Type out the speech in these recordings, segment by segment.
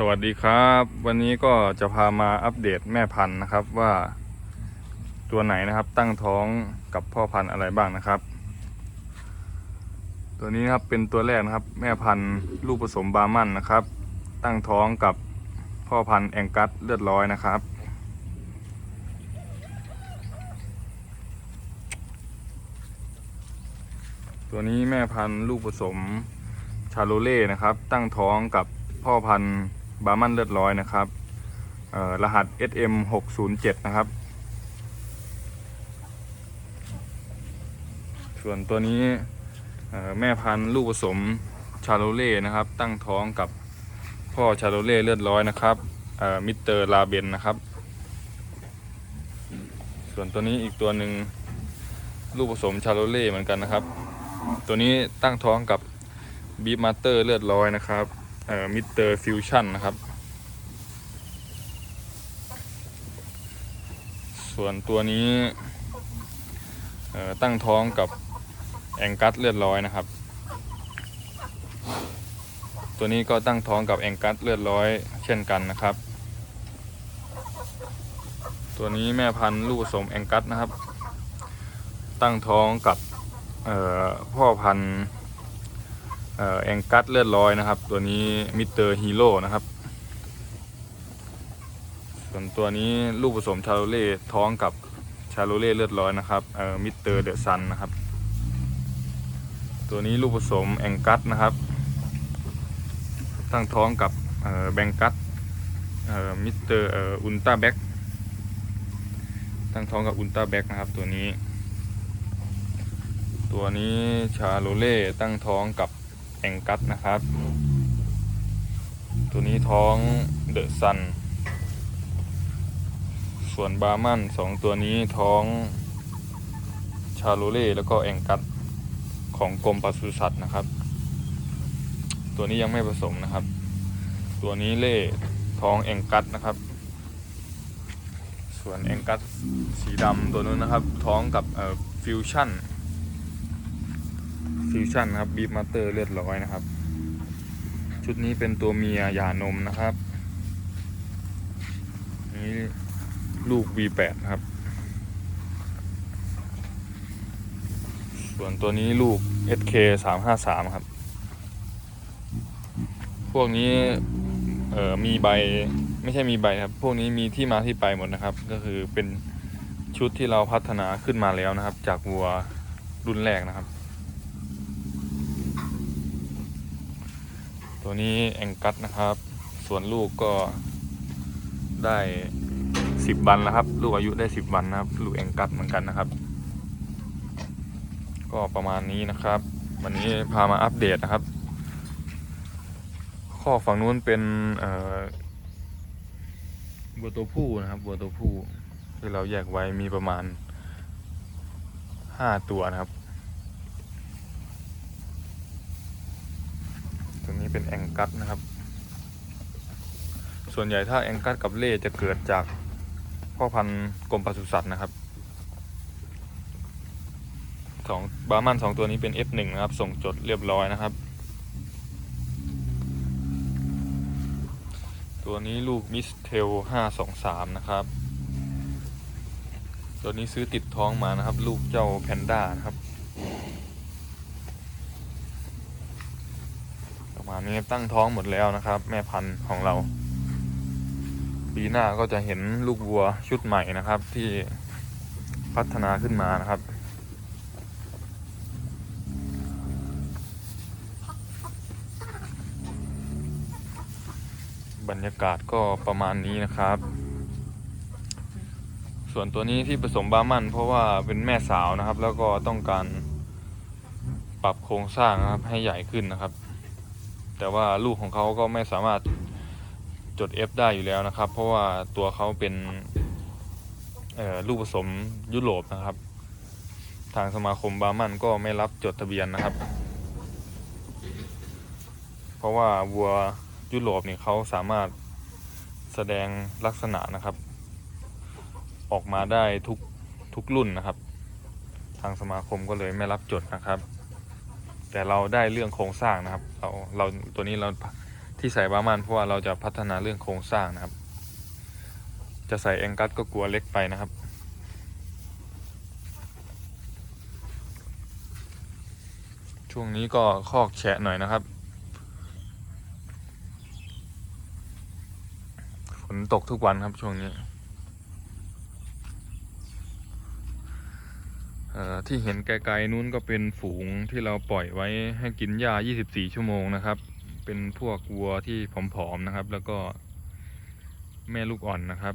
สวัสดีครับ วันนี้ก็จะพามาอัปเดตแม่พันธุ์นะครับว่าตัวไหนนะครับตั้งท้องกับพ่อพันธุ์อะไรบ้างนะครับ ตัวนี้นะครับเป็นตัวแรกนะครับ แม่พันธุ์ลูกผสมบาร์มันนะครับ ตั้งท้องกับพ่อพันธุ์แองกัสเลือดร้อยนะครับ ตัวนี้แม่พันธุ์ลูกผสมชาโลเล่นะครับ ตั้งท้องกับพ่อพันธุ์ บาร์มันเลือดร้อยนะครับรหัส SM 607นะครับ ส่วนตัวนี้แม่พันธุ์ลูกผสมชาโลเล่นะครับ ตั้งท้องกับพ่อชาโลเล่เลือดร้อยนะครับมิสเตอร์ลาเบนนะครับ ส่วนตัวนี้อีกตัวหนึ่งลูกผสมชาโลเล่เหมือนกันนะครับ ตัวนี้ตั้งท้องกับบีมาสเตอร์เลือดร้อยนะครับ เอ่อมิสเตอร์ฟิวชั่นนะครับ ส่วนตัวนี้เอ่อตั้งท้องกับแองกัสเลือดร้อยนะครับ ตัวนี้ก็ตั้งท้องกับแองกัสเลือดร้อยเช่นกันนะครับ ตัวนี้แม่พันธุ์ลูกผสมแองกัสนะครับ ตั้งท้องกับพ่อพันธุ์ แองกัสเลือดร้อยนะครับ ตัวนี้มิสเตอร์ฮีโร่นะครับ ส่วนตัวนี้ลูกผสมชาโลเล่ท้องกับชาโลเล่เลือดร้อยนะครับมิสเตอร์เดอะซันนะครับ ตัวนี้ลูกผสมแองกัสนะครับ ตั้งท้องกับแบงกัสมิสเตอร์อุลตราแบ็กตั้งท้องกับอุลตราแบ็กนะครับตัวนี้ ตัวนี้ชาโลเล่ตั้งท้องกับ องกัสนะครับ ตัวนี้ท้องเดอะซัน ส่วนบาร์มันสองตัวนี้ท้องชาโลเล่แล้วก็แองกัสของกรมปศุสัตว์นะครับ ตัวนี้ยังไม่ผสมนะครับ ตัวนี้เล่ท้องแองกัสนะครับ ส่วนแองกัสสีดำตัวนู้นนะครับ ท้องกับฟิวชั่น ฟิวชั่นครับบีฟมาเตอร์เลือดร้อยนะครับ ชุดนี้เป็นตัวเมียหย่านมนะครับ นี่ลูก V8 นะครับ ส่วนตัวนี้ลูก SK 353ครับ พวกนี้เอ่อมีใบไม่ใช่มีใบครับ พวกนี้มีที่มาที่ไปหมดนะครับ ก็คือเป็นชุดที่เราพัฒนาขึ้นมาแล้วนะครับ จากวัวรุ่นแรกนะครับ ตัวนี้แองกัสนะครับ ส่วนลูกก็ได้สิบวันแล้วครับ ลูกอายุได้สิบวันนะครับ ลูกแองกัสเหมือนกันนะครับ ก็ประมาณนี้นะครับ วันนี้พามาอัปเดตนะครับ ข้อฝั่งนู้นเป็นบัวตัวผู้นะครับบัวตัวผู้ที่เราแยกไว้มีประมาณห้าตัวนะครับ ตรง นี้เป็นแองกัสนะครับ ส่วนใหญ่ถ้าแองกัสกับเล่จะเกิดจากพ่อพันธุ์กรมปศุสัตว์นะครับสองบาร์มันสองตัวนี้เป็น F1 นะครับ ส่งจดเรียบร้อยนะครับ ตัวนี้ลูกมิสเทล523 นะครับ ตัวนี้ซื้อติดท้องมานะครับ ลูกเจ้าแพนด้านะครับ ประมาณนี้ตั้งท้องหมดแล้วนะครับ แม่พันธุ์ของเรา ปีหน้าก็จะเห็นลูกวัวชุดใหม่นะครับ ที่พัฒนาขึ้นมานะครับ บรรยากาศก็ประมาณนี้นะครับ ส่วนตัวนี้ที่ผสมบาร์มันเพราะว่าเป็นแม่สาวนะครับ แล้วก็ต้องการปรับโครงสร้างนะครับให้ใหญ่ขึ้นนะครับ แต่ว่าลูกของเขาก็ไม่สามารถจด F ได้อยู่แล้วนะครับ เพราะว่าตัวเขาเป็นลูกผสมยุโรปนะครับ ทางสมาคมบาร์มันก็ไม่รับจดทะเบียนนะครับ เพราะว่าวัวยุโรปนี่เขาสามารถแสดงลักษณะนะครับ ออกมาได้ทุกทุกรุ่นนะครับ ทางสมาคมก็เลยไม่รับจดนะครับ แต่เราได้เรื่องโครงสร้างนะครับ เราเราตัวนี้เราที่ใส่บามันเพราะว่าเราจะพัฒนาเรื่องโครงสร้างนะครับ จะใส่แองกัสก็กลัวเล็กไปนะครับ ช่วงนี้ก็คอกแฉะหน่อยนะครับฝนตกทุกวันครับช่วงนี้ เอ่อ ที่เห็นไกลๆนู้นก็เป็นฝูงที่เราปล่อยไว้ให้กินหญ้า 24 ชั่วโมงนะครับ เป็นพวกวัวที่ผอมๆนะครับ แล้วก็แม่ลูกอ่อนนะครับ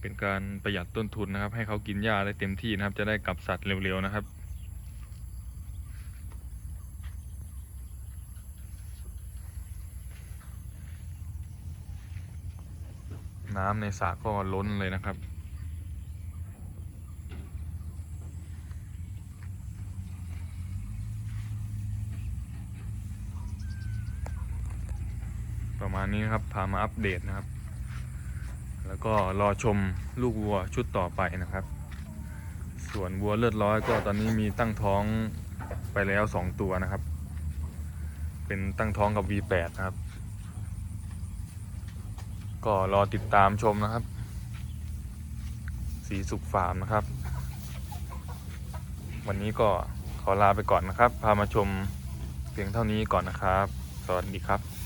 เป็นการประหยัดต้นทุนนะครับ ให้เขากินหญ้าได้เต็มที่นะครับ จะได้กลับสัตว์เร็วๆนะครับน้ำในสระก็ล้นเลยนะครับ ประมาณนี้นะครับ พามาอัปเดตนะครับ แล้วก็รอชมลูกวัวชุดต่อไปนะครับ ส่วนวัวเลือดร้อยก็ตอนนี้มีตั้งท้องไปแล้วสองตัวนะครับ เป็นตั้งท้องกับ V8 นะครับ ก็รอติดตามชมนะครับ สีสุขฟาร์มนะครับ วันนี้ก็ขอลาไปก่อนนะครับ พามาชมเพียงเท่านี้ก่อนนะครับ สวัสดีครับ